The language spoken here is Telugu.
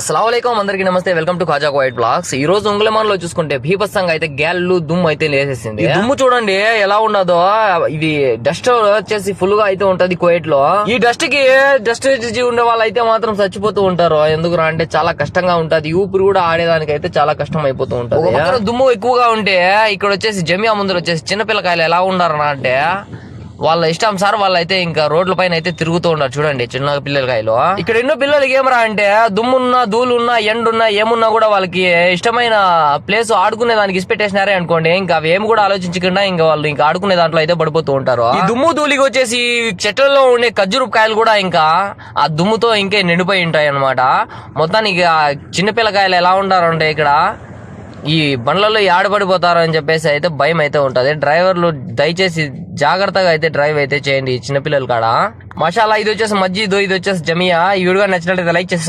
అస్సలం అందరికి నమస్తే welcome to Khaja white blogs. ఈ రోజు ఉంగులమాన్లో చూసుకుంటే భీపత్సంగా అయితే గ్యాల్లు దుమ్ము అయితే లేసేసింది. దుమ్ము చూడండి ఎలా ఉండదో ఇది డస్ట్ వచ్చేసి ఫుల్గా అయితే ఉంటది కోయట్లో ఈ డస్ట్కి డస్ట్ ఉండే వాళ్ళు అయితే మాత్రం చచ్చిపోతూ ఉంటారు. ఎందుకు అంటే చాలా కష్టంగా ఉంటది. ఊపిరి కూడా ఆడేదానికి అయితే చాలా కష్టం అయిపోతూ ఉంటది పక్కన దుమ్ము ఎక్కువగా ఉంటే ఇక్కడ వచ్చేసి జమియా ముందర వచ్చేసి చిన్నపిల్లకాయలు ఎలా ఉండారనా అంటే వాళ్ళ ఇష్టం సార్ వాళ్ళైతే ఇంకా రోడ్ల పైన అయితే తిరుగుతూ ఉన్నారు. చూడండి చిన్న పిల్లలకాయలు ఇక్కడ ఎన్నో పిల్లలకి ఏమరా అంటే దుమ్మున్నా ధూళున్నా ఎండున్నా ఏమున్నా కూడా వాళ్ళకి ఇష్టమైన ప్లేస్ ఆడుకునే దానికి ఇసిపెట్టేసినారే అనుకోండి. ఇంకా అవి ఏమి కూడా ఆలోచించకుండా ఇంకా వాళ్ళు ఇంకా ఆడుకునే దాంట్లో అయితే పడిపోతూ ఉంటారు. ఈ దుమ్ము ధూళికి వచ్చేసి చెట్లలో ఉండే ఖర్జూరు కాయలు కూడా ఇంకా ఆ దుమ్ముతో ఇంకే నిండిపోయి ఉంటాయి అనమాట మొత్తానికి చిన్న పిల్లకాయలు ఎలా ఉంటారంటే ఇక్కడ ఈ బండ్లలో ఆడపడిపోతారు అని చెప్పేసి అయితే భయం అయితే ఉంటది. డ్రైవర్లు దయచేసి జాగ్రత్తగా అయితే డ్రైవ్ అయితే చేయండి చిన్నపిల్లలు చిన్నపిల్లల కాడ. మషాలా ఇది వచ్చేసి మజ్జి ఇది వచ్చేసి జమియా. ఈ వీడియో నచ్చినట్లయితే లైక్ చేసి